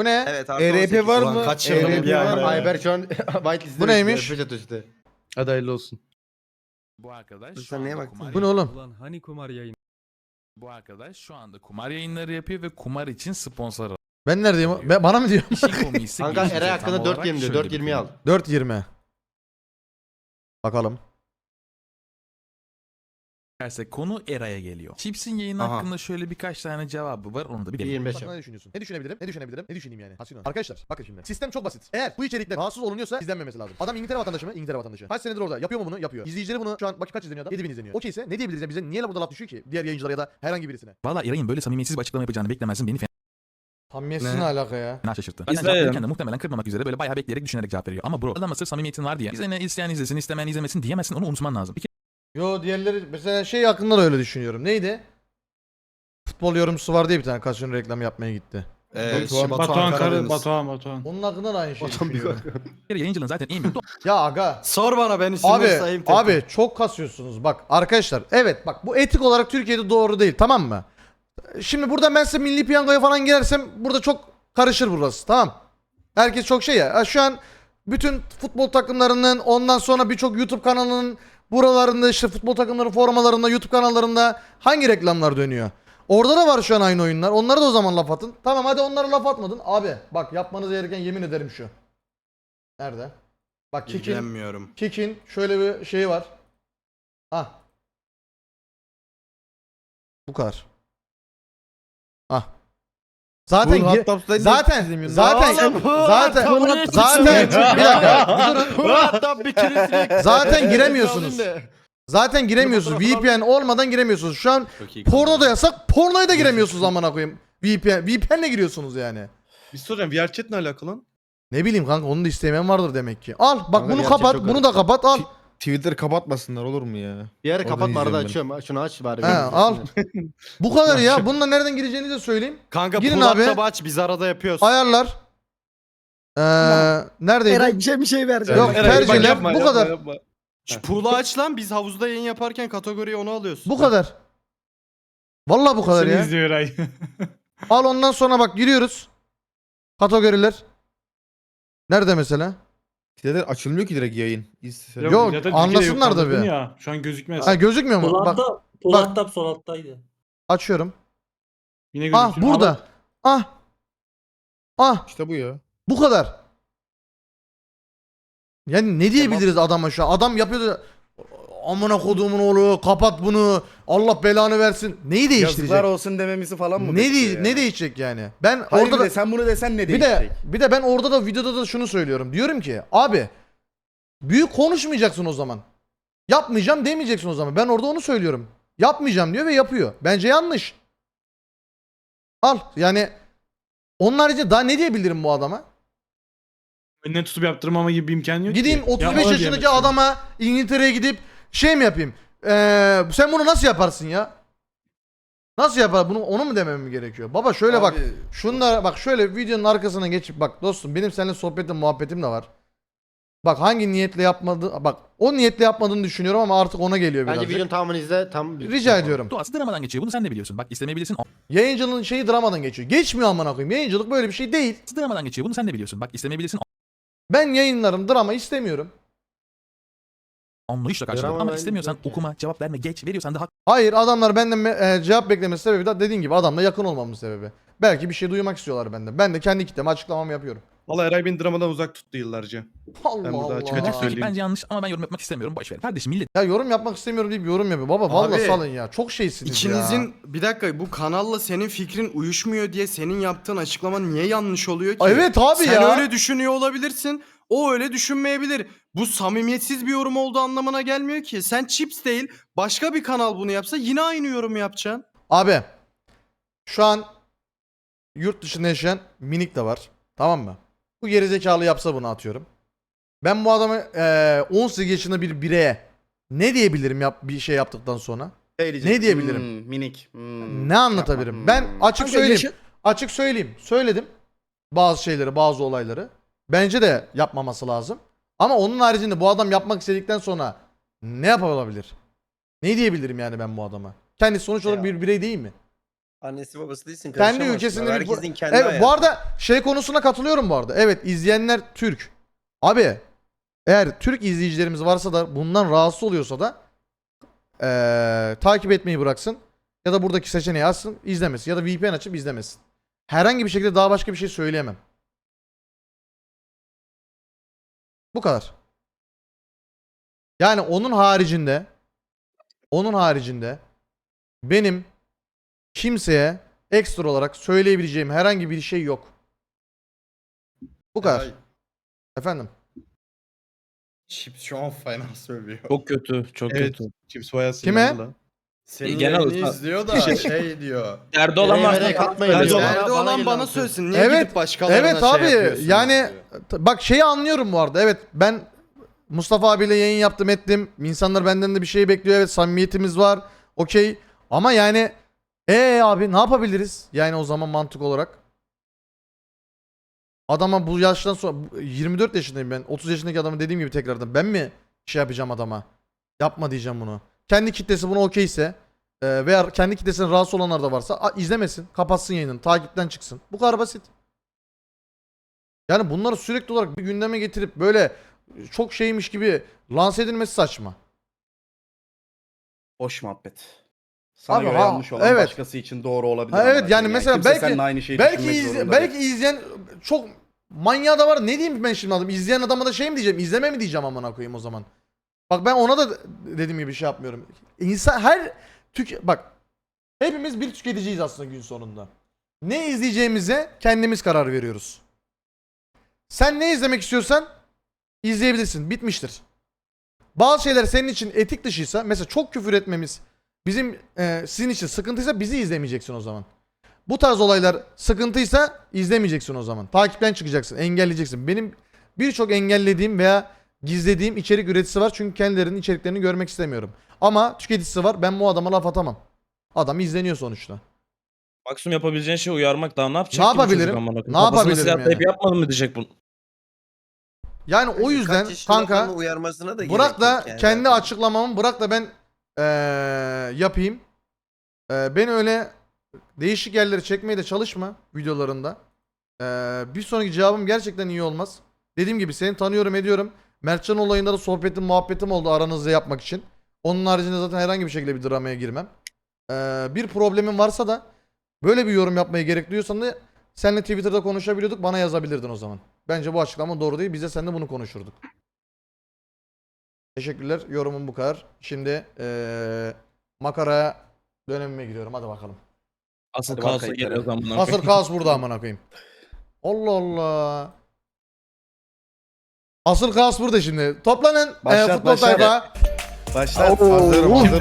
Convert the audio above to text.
Bu ne? Evet artı ERP 18. var Ulan mı? kaç yılda ERP bir var mı? ya? Ayber şu an white listede Bu neymiş? Peçete üstü. Hadi hayırlı olsun. Bu arkadaş Sen şu anda neye baktın? kumar Bu ne oğlum? Ulan hani kumar yayın? Bu arkadaş şu anda kumar yayınları yapıyor ve kumar için sponsor alıyor. Ben neredeyim? Ben, bana mı diyor? İşin komisi Kanka Eray hakkında olarak 4.20 diyor. şöyle bir 4.20 al. konu. 4.20. Bakalım. Dersek konu Eray'a geliyor. Chips'in yayını Aha. hakkında şöyle birkaç tane cevabı var onu da bir 25 Bak, yap. ne düşünüyorsun? Ne düşünebilirim? Ne düşünebilirim? Ne düşüneyim yani? Hasino. Arkadaşlar bakın şimdi. Sistem çok basit. Eğer bu içerikler rahatsız olunuyorsa izlenmemesi lazım. Adam İngiltere vatandaşı mı? İngiltere vatandaşı. Kaç senedir orada? Yapıyor mu bunu? Yapıyor. İzleyicileri bunu şu an bak kaç izleniyor adam? 7000 izleniyor. Okeyse ne diyebiliriz? Yani bize niye burada laf düşüyor ki? Diğer yayıncılara ya da herhangi birisine. Valla Eray'ın böyle samimiyetsiz bir açıklama yapacağını beklemezsin beni Hamiyetsiz Ne? ne alaka ya? fena şaşırttı. Benden cevap verirken de muhtemelen kırmamak üzere böyle bayağı bekleyerek düşünerek cevap veriyor. Ama bro adama sırf samimiyetin var diye bize ne isteyen izlesin istemeyen izlemesin diyemezsin onu unutman lazım. Bir Yo diğerleri mesela şey hakkında da öyle düşünüyorum. Neydi? Futbol yorumcusu var diye bir tane kasino reklamı yapmaya gitti. Ee, Batuhan- Batuhan, Karadeniz. Batuhan Batuhan. Onun hakkında da aynı şeyi Batuhan düşünüyorum. kere yayıncılığın zaten en büyük ya aga. Sor bana ben isimleri Abi, sayayım. tek abi çok kasıyorsunuz. Bak arkadaşlar evet bak bu etik olarak Türkiye'de doğru değil tamam mı? Şimdi burada ben size milli piyangoya falan girersem burada çok karışır burası tamam. Herkes çok şey ya. Ha, Şu an bütün futbol takımlarının ondan sonra birçok YouTube kanalının buralarında işte futbol takımları formalarında YouTube kanallarında hangi reklamlar dönüyor? Orada da var şu an aynı oyunlar. Onlara da o zaman laf atın. Tamam hadi onlara laf atmadın. Abi bak yapmanız gereken yemin ederim şu. Nerede? Bak Kik'in İlgilenmiyorum. Kik'in şöyle bir şeyi var. Ha. Bu kadar. Ha. Zaten ne zaten zaten Oğlum, zaten zaten bir dakika. Bu bir Zaten giremiyorsunuz. Zaten giremiyorsunuz. VPN olmadan giremiyorsunuz. Şu an Çok iyi. porno da yasak. Pornoya da giremiyorsunuz amına koyayım. VPN VPN'le giriyorsunuz yani. Bir soracağım VR chat ne alakalı lan? Ne bileyim kanka onu da istemeyen vardır demek ki. Al bak Kanka bunu kapat, çok bunu da kapat al. Twitter'ı kapatmasınlar olur mu ya? Bir yere Oradan kapatma arada izliyorum ben. açıyorum. Şunu aç bari. He, al. Bu kadar ya. Bununla nereden gireceğini de söyleyeyim. Kanka Girin abi. abi. aç biz arada yapıyoruz. Ayarlar. Ee, neredeydi? Eray bir şey bir şey ver. Yok, Eray, bak tercihler yapma, bu yapma, kadar. yapma. Şu Pull'u aç lan biz havuzda yayın yaparken kategoriye onu alıyoruz. Bu kadar. Vallahi bu kadar Seni ya. izliyor Eray. Al ondan sonra bak giriyoruz. Kategoriler. Nerede mesela? Siteler açılmıyor ki direkt yayın. Yok, zaten anlasınlar yok, tabii. anladın Ya. Şu an gözükmez. Ha gözükmüyor mu? Bak bak. altta, sol alttaydı. açıyorum. Yine Ah gözüküyor. burada. Ah. Ah İşte bu ya. bu kadar. Yani ne diyebiliriz adama şu an? Adam yapıyor da amına koduğumun oğlu kapat bunu. Allah belanı versin. Neyi değiştirecek? Yazıklar olsun dememesi falan mı? Ne bekliyor ya? ne değişecek yani? Ben Hayır orada bir da de sen bunu desen ne bir de değişecek? bir de ben orada da videoda da şunu söylüyorum. Diyorum ki abi büyük konuşmayacaksın o zaman. Yapmayacağım demeyeceksin o zaman. Ben orada onu söylüyorum. Yapmayacağım diyor ve yapıyor. Bence yanlış. Al yani onun haricinde daha ne diyebilirim bu adama? Önden tutup yaptırmama gibi bir imkan yok Gideyim ki. 35 Yapma yaşındaki diyemezsin. adama İngiltere'ye gidip şey mi yapayım? Ee, sen bunu nasıl yaparsın ya? Nasıl yapar? Bunu onu mu demem mi gerekiyor? Baba şöyle bak. Abi, Şunlar bak şöyle videonun arkasına geçip bak dostum benim seninle sohbetim muhabbetim de var. Bak hangi niyetle yapmadı bak o niyetle yapmadığını düşünüyorum ama artık ona geliyor Bence birazcık. videonun tamamını izle. Tam Rica ediyorum. Doğası dramadan geçiyor bunu sen de biliyorsun. Bak istemeyebilirsin Yayıncılığın şeyi dramadan geçiyor. Geçmiyor amına koyayım. Yayıncılık böyle bir şey değil. Doğası dramadan geçiyor bunu sen de biliyorsun. Bak istemeyebilirsin Ben yayınlarım drama istemiyorum. Anlayışla karşıla. Drama Ama ben- istemiyorsan okuma cevap verme geç veriyorsan da Hayır adamlar benden e, cevap beklemesi sebebi de dediğin gibi adamla yakın olmamın sebebi. Belki bir şey duymak istiyorlar benden. Ben de kendi kitleme açıklamamı yapıyorum. Valla Eray beni dramadan uzak tuttu yıllarca. Allah Ben burada Allah. açık açık Peki, söyleyeyim. bence yanlış ama ben yorum yapmak istemiyorum. Boş ver. Kardeşim millet Ya yorum yapmak istemiyorum deyip yorum yapıyor. Baba vallahi Abi, salın ya. Çok şeysiniz İkinizin ya. bir dakika bu kanalla senin fikrin uyuşmuyor diye senin yaptığın açıklama niye yanlış oluyor ki? Evet abi Sen ya. öyle düşünüyor olabilirsin. O öyle düşünmeyebilir. Bu samimiyetsiz bir yorum olduğu anlamına gelmiyor ki. Sen Chips değil başka bir kanal bunu yapsa yine aynı yorumu yapacaksın. Abi şu an yurt dışında yaşayan minik de var. Tamam mı? Bu gerizekalı yapsa bunu atıyorum. Ben bu adamı eee 18 yaşında bir bireye ne diyebilirim yap bir şey yaptıktan sonra? Ne diyebilirim? hmm, minik. hmm, Ne anlatabilirim? Ben açık Kanka söyleyeyim. yaşa- Açık söyleyeyim. Söyledim. Bazı şeyleri, bazı olayları. Bence de yapmaması lazım. Ama onun haricinde bu adam yapmak istedikten sonra ne yapabilir? Ne diyebilirim yani ben bu adama? Kendisi sonuç olarak bir birey değil mi? Annesi babası değilsin. kendi karışamazsın. ülkesinde bir Herkesin kendi Evet bu arada şey konusuna katılıyorum bu arada. Evet izleyenler Türk. Abi eğer Türk izleyicilerimiz varsa da bundan rahatsız oluyorsa da eee, takip etmeyi bıraksın. Ya da buradaki seçeneği açsın izlemesin. Ya da VPN açıp izlemesin. Herhangi bir şekilde daha başka bir şey söyleyemem. Bu kadar. Yani onun haricinde onun haricinde benim kimseye ekstra olarak söyleyebileceğim herhangi bir şey yok. Bu kadar. Ay, Efendim. Chips şu an fena söylüyor. Çok kötü. Çok Evet. kötü. Chips bayağı Kime? Senin Genel olarak- izliyor da şey diyor. Derdi olan nereye katmayın Derdi olan- Nerede Bana olan gelen bana söylesin. Niye Evet, gidip başkalarına Evet şey abi yapıyorsunuz yani diyor. t- bak şeyi anlıyorum bu arada. Evet ben Mustafa abiyle yayın yaptım ettim. İnsanlar benden de bir şey bekliyor. Evet samimiyetimiz var. Okey. Ama yani ee abi ne yapabiliriz? Yani o zaman mantık olarak. Adama bu yaştan sonra 24 yaşındayım ben. 30 yaşındaki adamı dediğim gibi tekrardan ben mi şey yapacağım adama? Yapma diyeceğim bunu. Kendi kitlesi buna okeyse e, veya kendi kitlesine rahatsız olanlar da varsa a, izlemesin, kapatsın yayınını, takipten çıksın. Bu kadar basit. Yani bunları sürekli olarak bir gündeme getirip böyle çok şeymiş gibi lanse edilmesi saçma. Boş muhabbet. Sana Abi göre ha- yanlış olan evet. başkası için doğru olabilir. Ha, evet, yani koyayım. mesela kimse belki- aynı şeyi Belki izle- belki değil. izleyen çok manyağı da var. Ne diyeyim ben şimdi adam? İzleyen adama da şey mi diyeceğim? İzleme mi diyeceğim amına koyayım o zaman? Bak ben ona da dediğim gibi şey yapmıyorum. İnsan her tük bak hepimiz bir tüketiciyiz aslında gün sonunda. Ne izleyeceğimize kendimiz karar veriyoruz. Sen ne izlemek istiyorsan izleyebilirsin. Bitmiştir. Bazı şeyler senin için etik dışıysa mesela çok küfür etmemiz bizim e, sizin için sıkıntıysa bizi izlemeyeceksin o zaman. Bu tarz olaylar sıkıntıysa izlemeyeceksin o zaman. Takipten çıkacaksın, engelleyeceksin. Benim birçok engellediğim veya gizlediğim içerik üreticisi var çünkü kendilerinin içeriklerini görmek istemiyorum. Ama tüketicisi var. Ben bu adama laf atamam. Adam izleniyor sonuçta. Maksimum yapabileceğin şey uyarmak daha ne yapacak Ne ki bu yapabilirim? çocuk amına koyayım? Ne Kafasına yapabilirim silah dayayıp yani? yapmadın mı diyecek bunu. Yani o yüzden Kaç yaşında kanka adamı uyarmasına da Bırak gerek da yok yani kendi açıklamamı bırak da ben eee, yapayım. Eee beni öyle değişik yerlere çekmeye de çalışma videolarında. Eee, bir sonraki cevabım gerçekten iyi olmaz. Dediğim gibi seni tanıyorum ediyorum. Mertcan olayında da sohbetim muhabbetim oldu aranızda yapmak için. Onun haricinde zaten herhangi bir şekilde bir dramaya girmem. Eee, bir problemin varsa da böyle bir yorum yapmayı gerektiriyorsan da seninle Twitter'da konuşabiliyorduk bana yazabilirdin o zaman. Bence bu açıklama doğru değil. Biz de seninle bunu konuşurduk. Teşekkürler. Yorumum bu kadar. Şimdi eee makara dönemime giriyorum. Hadi bakalım. Asıl kaosa geliyor amına Asıl kaos burada amına koyayım. Allah Allah. Asıl kaos burada şimdi. Toplanın. eee, Başlat, futbol başlat. tayfa. Başlat. Hazırım hazırım.